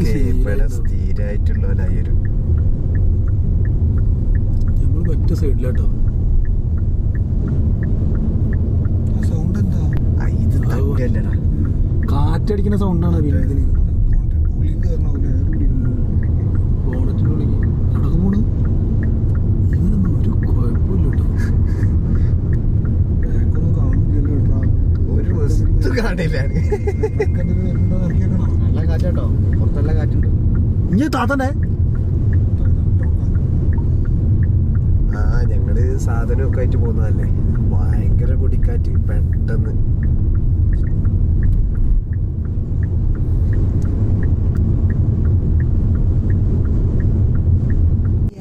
ഇവിടെ ശീലമായിട്ടോ. സ്ഥിരമായിട്ടുള്ളവരായൊരു നമ്മൾ മറ്റേ സൈഡിലാട്ടോ സൗണ്ട് എന്താ ഇത് തന്നെയല്ലടാ കാറ്റടിക്കുന്ന സൗണ്ടാണ് പിന്നെ ഇതിന് കൂളിംഗ് നല്ല കാറ്റാട്ടോ. പുറത്തെല്ലാം കാറ്റുണ്ട്. ഇനി താത്തണ്ടേ ആ ഞങ്ങൾ സാധനമൊക്കെ ആയിട്ട് പോകുന്നതല്ലേ? ഭയങ്കര കുടിക്കാറ്റ് പെട്ടെന്ന്.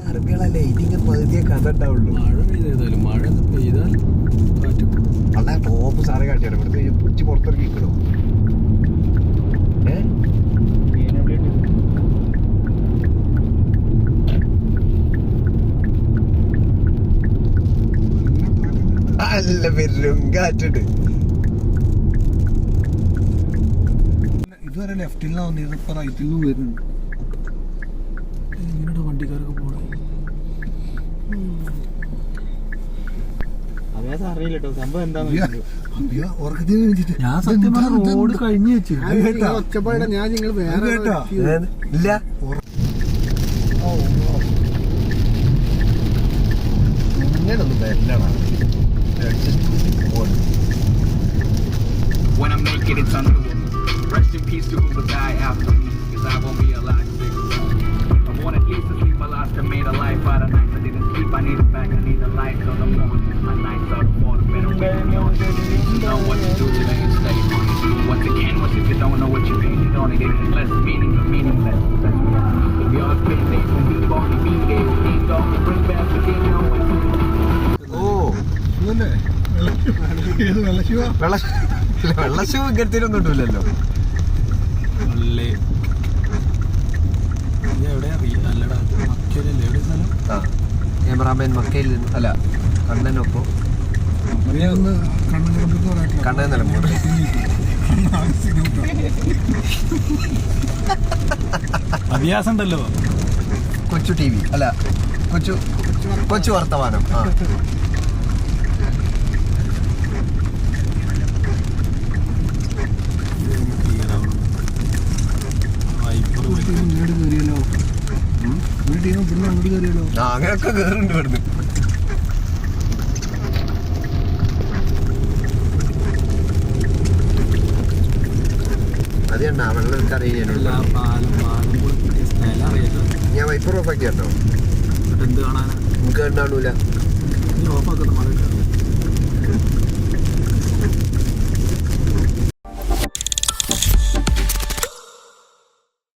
അറബികളല്ലേ ഇതിങ്ങനെ പകുതിയെ കഥ ഉണ്ടാവുള്ളൂ മഴ പെയ്താലും മഴ പെയ്താൽ കാറ്റ് അല്ല ടോപ്പ് സാറ് കാട്ടിയാണ് ഇവിടുത്തെ പിടിച്ച് കിട്ടും അല്ല പെരും കാറ്റുണ്ട്. ഇതുവരെ ലെഫ്റ്റിൽ നിന്നാ വന്നിരുന്നു ഇപ്പൊ റൈറ്റിൽ നിന്നും വരുന്നുണ്ട്. എങ്ങനെയാണ് വണ്ടിക്കാരൊക്കെ പോണേ. ഞാൻ സത്യം പറഞ്ഞ റോഡ് കഴിഞ്ഞു വെച്ചു. അത് ഞാൻ നിങ്ങൾ വേറെ ഇല്ല. ഇങ്ങനൊന്നും Make it, it's undoable. Rest in peace to who will die after me, cause I won't be alive to I want at least to sleep my last and made a life out of nights I didn't sleep, I need a back, I need a light on the morning. My nights are for the better way to know. You know what to do, then you stay. Once again, what if you don't know what you painted on it? It's less meaning but meaningless. If all spend days when we born to be need to to bring back the now and ഓ ഇതല്ലേ? ഏത് വെള്ളശിവ വെള്ള വെള്ള shoe ഇങ്ങനത്തേനൊന്നും ഇട്ടില്ലല്ലോ എവിടെ അല്ലടാ മക്കയിലല്ലേ? എവിടെ സ്ഥലം ആ. Cameraman മക്കയിൽ നിന്ന് അല്ല കണ്ണനൊപ്പം കണ്ണൻ നിലമ്പൂർ അഭ്യാസം ഉണ്ടല്ലോ കൊച്ചു ടി വി അല്ല കൊച്ചു കൊച്ചു വർത്തമാനം. ആ. ഇങ്ങോട്ട് കയറിയല്ലോ ഒരു ടീം ഇവിടുന്ന് അങ്ങോട്ട് കയറിയല്ലോ അങ്ങനെയൊക്കെ ഇവിടുന്ന് വെള്ളം എനിക്ക് അറിയാലോ. ഞാൻ വൈപ്പർ ഓഫാക്കിയാട്ടോ എന്ത് കാണാനാ? നമുക്ക് കണ്ടാണൂല. ഓഫാക്കുന്ന മഴ